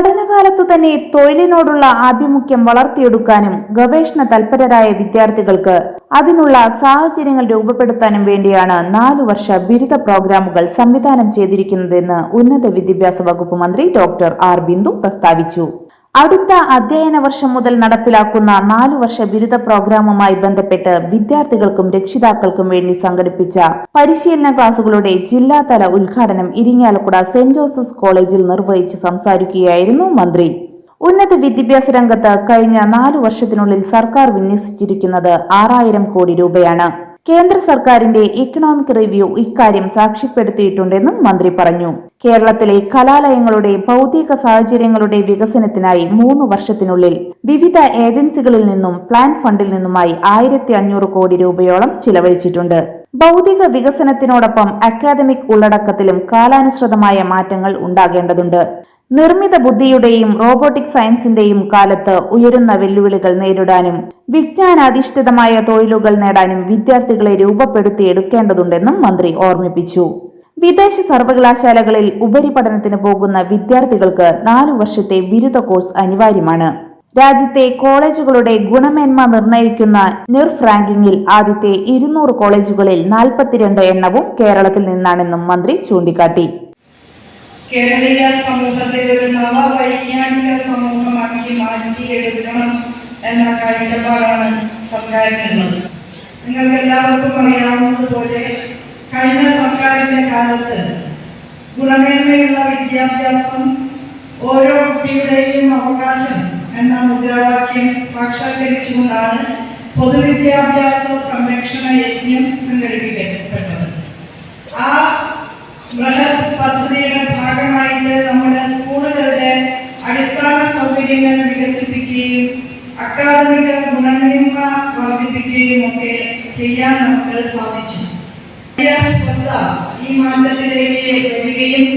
പഠനകാലത്തു തന്നെ തൊഴിലിനോടുള്ള ആഭിമുഖ്യം വളർത്തിയെടുക്കാനും ഗവേഷണ തൽപരരായ വിദ്യാർത്ഥികൾക്ക് അതിനുള്ള സാഹചര്യങ്ങൾ രൂപപ്പെടുത്താനും വേണ്ടിയാണ് നാലു വർഷ ബിരുദ പ്രോഗ്രാമുകൾ സംവിധാനം ചെയ്തിരിക്കുന്നതെന്ന് ഉന്നത വിദ്യാഭ്യാസ വകുപ്പ് മന്ത്രി ഡോക്ടർ ആർ ബിന്ദു പ്രസ്താവിച്ചു. അടുത്ത അധ്യയന വർഷം മുതൽ നടപ്പിലാക്കുന്ന നാലു വർഷ ബിരുദ പ്രോഗ്രാമുമായി ബന്ധപ്പെട്ട് വിദ്യാർത്ഥികൾക്കും രക്ഷിതാക്കൾക്കും വേണ്ടി സംഘടിപ്പിച്ച പരിശീലന ക്ലാസുകളുടെ ജില്ലാതല ഉദ്ഘാടനം ഇരിങ്ങാലക്കുട സെന്റ് ജോസഫ്സ് കോളേജിൽ നിർവഹിച്ച് സംസാരിക്കുകയായിരുന്നു മന്ത്രി. ഉന്നത വിദ്യാഭ്യാസ രംഗത്ത് കഴിഞ്ഞ നാലു വർഷത്തിനുള്ളിൽ സർക്കാർ വിന്യസിച്ചിരിക്കുന്നത് ആറായിരം കോടി രൂപയാണ്. കേന്ദ്ര സർക്കാരിന്റെ ഇക്കണോമിക് റിവ്യൂ ഇക്കാര്യം സാക്ഷ്യപ്പെടുത്തിയിട്ടുണ്ടെന്നും മന്ത്രി പറഞ്ഞു. കേരളത്തിലെ കലാലയങ്ങളുടെ ഭൗതിക സാഹചര്യങ്ങളുടെ വികസനത്തിനായി മൂന്ന് വർഷത്തിനുള്ളിൽ വിവിധ ഏജൻസികളിൽ നിന്നും പ്ലാൻ ഫണ്ടിൽ നിന്നുമായി ആയിരത്തി അഞ്ഞൂറ് കോടി രൂപയോളം ചിലവഴിച്ചിട്ടുണ്ട്. ഭൗതിക വികസനത്തിനോടൊപ്പം അക്കാദമിക് ഉള്ളടക്കത്തിലും കാലാനുസൃതമായ മാറ്റങ്ങൾ ഉണ്ടാകേണ്ടതുണ്ട്. നിർമ്മിത ബുദ്ധിയുടെയും റോബോട്ടിക് സയൻസിന്റെയും കാലത്ത് ഉയരുന്ന വെല്ലുവിളികൾ നേരിടാനും വിജ്ഞാനാധിഷ്ഠിതമായ തൊഴിലുകൾ നേടാനും വിദ്യാർത്ഥികളെ രൂപപ്പെടുത്തിയെടുക്കേണ്ടതുണ്ടെന്നും മന്ത്രി ഓർമ്മിപ്പിച്ചു. വിദേശ സർവകലാശാലകളിൽ ഉപരിപഠനത്തിന് പോകുന്ന വിദ്യാർത്ഥികൾക്ക് നാലു വർഷത്തെ ബിരുദ കോഴ്സ് അനിവാര്യമാണ്. രാജ്യത്തെ കോളേജുകളുടെ ഗുണമേന്മ നിർണയിക്കുന്ന നിർഫ് റാങ്കിങ്ങിൽ ആദ്യത്തെ ഇരുന്നൂറ് കോളേജുകളിൽ നാൽപ്പത്തിരണ്ട് എണ്ണവും കേരളത്തിൽ നിന്നാണെന്നും മന്ത്രി ചൂണ്ടിക്കാട്ടി. കേരളീയ സമൂഹത്തെ നവവൈജ്ഞാനിക സമൂഹമാക്കി മാറ്റിയെടുക്കണം എന്ന കാഴ്ചപ്പാടാണ് സർക്കാരിനുള്ളത്. നിങ്ങൾക്ക് എല്ലാവർക്കും അറിയാവുന്നതുപോലെ കഴിഞ്ഞ സർക്കാരിന്റെ കാലത്ത് ഗുണമേന്മയുള്ള വിദ്യാഭ്യാസം ഓരോ കുട്ടിയുടെയും അവകാശം എന്ന മുദ്രാവാക്യം സാക്ഷാത്കരിച്ചുകൊണ്ടാണ് പൊതുവിദ്യാഭ്യാസ ഒക്കെ ചെയ്യാൻ നമുക്ക് സാധിച്ചു. ശ്രദ്ധ ഈ മാറ്റത്തിലേക്ക് വരികയും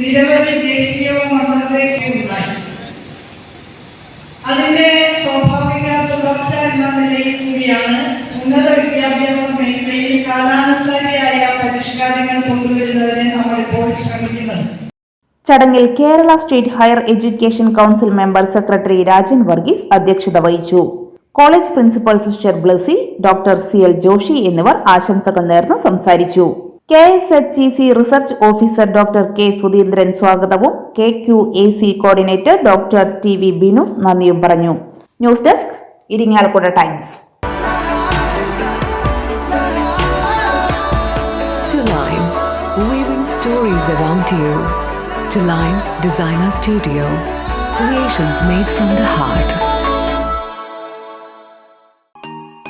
നിരവധി ദേശീയവും അന്തർദേശീയവും ഉണ്ടായി. അതിന്റെ സ്വാഭാവിക തുടർച്ച എന്ന നിലയിൽ കൂടിയാണ് ഉന്നത വിദ്യാഭ്യാസ മേഖലയിൽ കാലാനുസാരിയായ പരിഷ്കാരങ്ങൾ കൊണ്ടുവരുന്നതിന് നമ്മൾ ഇപ്പോൾ ശ്രമിക്കുന്നത്. ചടങ്ങിൽ Kerala state higher education council member secretary Rajan Varghese അധ്യക്ഷത വഹിച്ചു. College principal sister Blessy doctor C L Joshi എന്നിവർ ആശംസകൾ നേർന്ന് സംസാരിച്ചു K S H E C research officer doctor K Sudheendran സ്വാഗതവും K Q A C coordinator doctor T V Binu നന്ദിയും പറഞ്ഞു news desk Irinjalakuda Times stories around you. To Line Designer Studio, creations made from the heart.